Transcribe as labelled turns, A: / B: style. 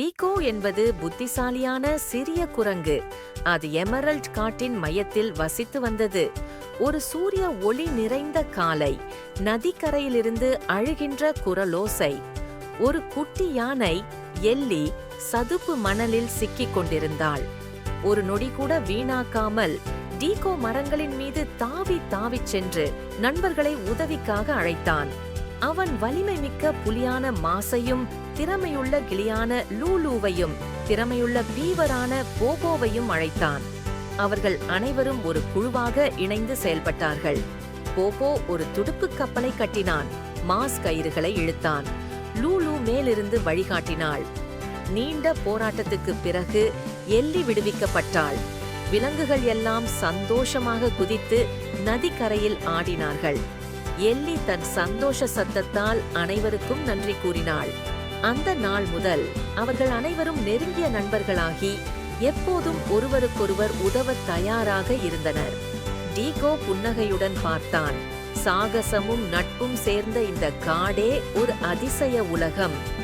A: டீகோ என்பது புத்திசாலியான சிறிய குரங்கு. அது எமரல்ட் காட்டின் மையத்தில் வசித்து வந்தது. ஒரு சூரிய ஒளி நிறைந்த காலை நதிக்கரையிலிருந்து அழுகின்ற குரலோசை. ஒரு குட்டி யானை எல்லி சதுப்பு மணலில் சிக்கிக் கொண்டிருந்தாள். ஒரு நொடி கூட வீணாக்காமல் டீகோ மரங்களின் மீது தாவி தாவிச் சென்று நண்பர்களை உதவிக்காக அழைத்தான். அவன் வலிமை மிக்க புலியான மாசையும் திறமையுள்ள கிளியான லூலூவையும் திறமையுள்ள பீவரான போபோவையும் அழைத்தான். அவர்கள் அனைவரும் ஒரு குழுவாக இணைந்து செயல்பட்டார்கள். போபோ ஒரு துடுப்பு கப்பலை கட்டினான். மாஸ் கயிறுகளை இழுத்தான். லூலு மேலிருந்து வழிகாட்டினாள். நீண்ட போராட்டத்துக்குப் பிறகு எல்லி விடுவிக்கப்பட்டாள். விலங்குகள் எல்லாம் சந்தோஷமாக குதித்து நதிக்கரையில் ஆடினார்கள். எல்லி தன் சந்தோஷ சத்தத்தால் அனைவருக்கும் நன்றி கூறினாள். அந்த நாள் முதல் அவர்கள் அனைவரும் நெருங்கிய நண்பர்களாகி எப்போதும் ஒருவருக்கொருவர் உதவத் தயாராக இருந்தனர். டீகோ புன்னகையுடன் பார்த்தான். சாகசமும் நட்பும் சேர்ந்த இந்த காடே ஒரு அதிசய உலகம்.